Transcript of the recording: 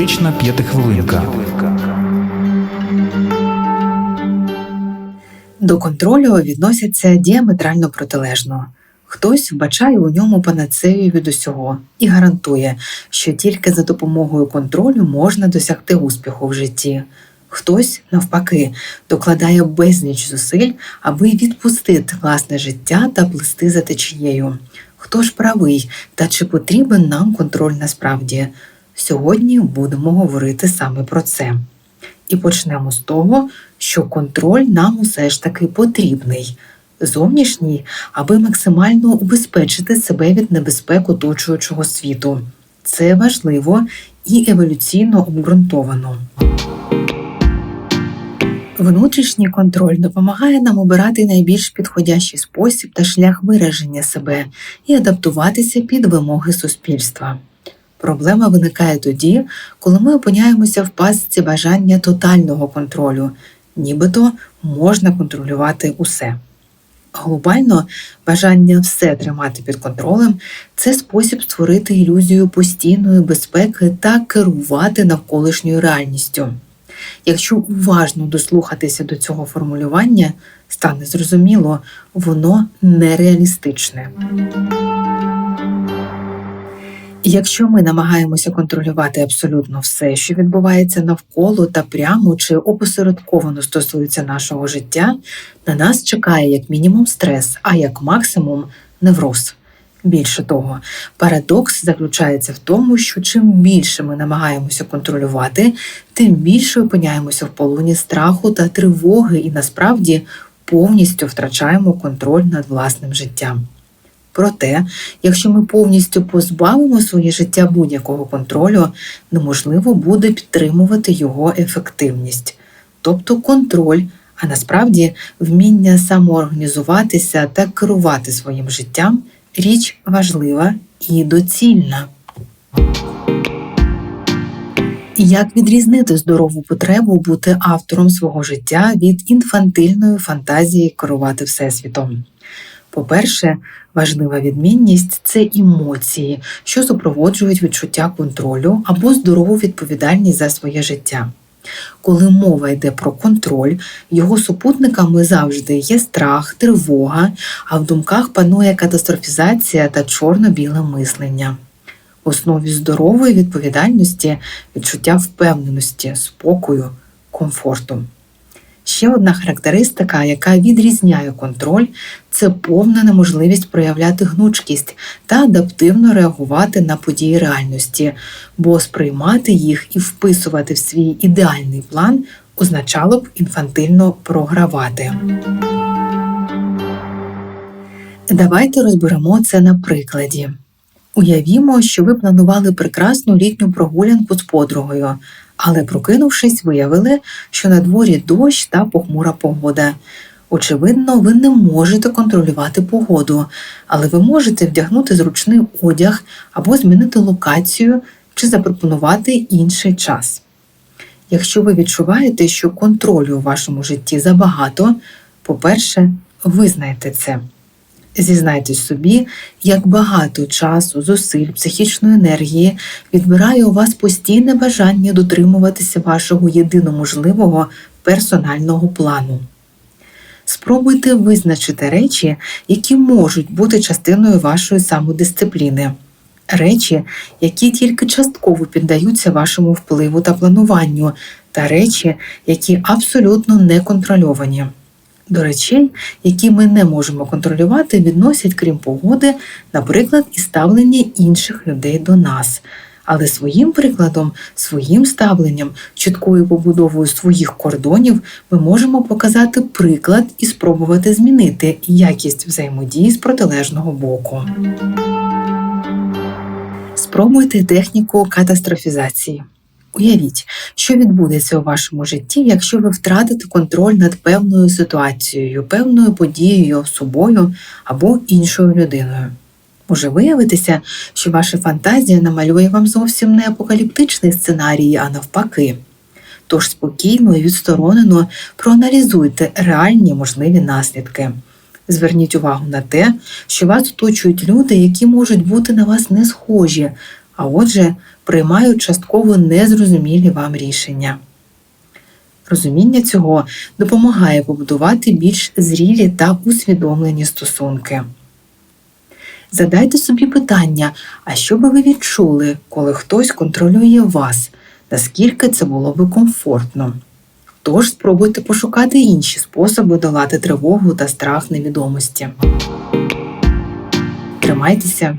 Терапевтична п'ятихвилинка. До контролю відносяться діаметрально протилежно. Хтось вбачає у ньому панацею від усього і гарантує, що тільки за допомогою контролю можна досягти успіху в житті. Хтось, навпаки, докладає безліч зусиль, аби відпустити власне життя та плисти за течією. Хто ж правий та чи потрібен нам контроль насправді? Сьогодні будемо говорити саме про це. І почнемо з того, що контроль нам усе ж таки потрібний. Зовнішній, аби максимально убезпечити себе від небезпек оточуючого світу. Це важливо і еволюційно обґрунтовано. Внутрішній контроль допомагає нам обирати найбільш підходящий спосіб та шлях вираження себе і адаптуватися під вимоги суспільства. Проблема виникає тоді, коли ми опиняємося в пастці бажання тотального контролю, нібито можна контролювати усе. Глобально бажання все тримати під контролем це спосіб створити ілюзію постійної безпеки та керувати навколишньою реальністю. Якщо уважно дослухатися до цього формулювання, стане зрозуміло, воно нереалістичне. Якщо ми намагаємося контролювати абсолютно все, що відбувається навколо та прямо чи опосередковано стосується нашого життя, на нас чекає як мінімум стрес, а як максимум невроз. Більше того, парадокс заключається в тому, що чим більше ми намагаємося контролювати, тим більше опиняємося в полоні страху та тривоги, і насправді повністю втрачаємо контроль над власним життям. Проте, якщо ми повністю позбавимо своє життя будь-якого контролю, неможливо буде підтримувати його ефективність, тобто контроль, а насправді вміння самоорганізуватися та керувати своїм життям річ важлива і доцільна. Як відрізнити здорову потребу бути автором свого життя від інфантильної фантазії керувати всесвітом? По-перше, важлива відмінність це емоції, що супроводжують відчуття контролю або здорову відповідальність за своє життя. Коли мова йде про контроль, його супутниками завжди є страх, тривога, а в думках панує катастрофізація та чорно-біле мислення. В основі здорової відповідальності відчуття впевненості, спокою, комфорту. Ще одна характеристика, яка відрізняє контроль, це повна неможливість проявляти гнучкість та адаптивно реагувати на події реальності, бо сприймати їх і вписувати в свій ідеальний план означало б інфантильно програвати. Давайте розберемо це на прикладі. Уявімо, що ви планували прекрасну літню прогулянку з подругою, але, прокинувшись, виявили, що на дворі дощ та похмура погода. Очевидно, ви не можете контролювати погоду, але ви можете вдягнути зручний одяг або змінити локацію чи запропонувати інший час. Якщо ви відчуваєте, що контролю у вашому житті забагато, по-перше, визнайте це. Зізнайтесь собі, як багато часу, зусиль, психічної енергії відбирає у вас постійне бажання дотримуватися вашого єдиноможливого персонального плану. Спробуйте визначити речі, які можуть бути частиною вашої самодисципліни, речі, які тільки частково піддаються вашому впливу та плануванню, та речі, які абсолютно не контрольовані. До речей, які ми не можемо контролювати, відносять, крім погоди, наприклад, і ставлення інших людей до нас. Але своїм прикладом, своїм ставленням, чіткою побудовою своїх кордонів ми можемо показати приклад і спробувати змінити якість взаємодії з протилежного боку. Спробуйте техніку катастрофізації. Уявіть, що відбудеться у вашому житті, якщо ви втратите контроль над певною ситуацією, певною подією, собою або іншою людиною. Може виявитися, що ваша фантазія намалює вам зовсім не апокаліптичний сценарій, а навпаки. Тож спокійно і відсторонено проаналізуйте реальні можливі наслідки. Зверніть увагу на те, що вас оточують люди, які можуть бути на вас не схожі, а отже, приймають частково незрозумілі вам рішення. Розуміння цього допомагає побудувати більш зрілі та усвідомлені стосунки. Задайте собі питання, а що би ви відчули, коли хтось контролює вас, наскільки це було би комфортно. Тож спробуйте пошукати інші способи долати тривогу та страх невідомості. Тримайтеся,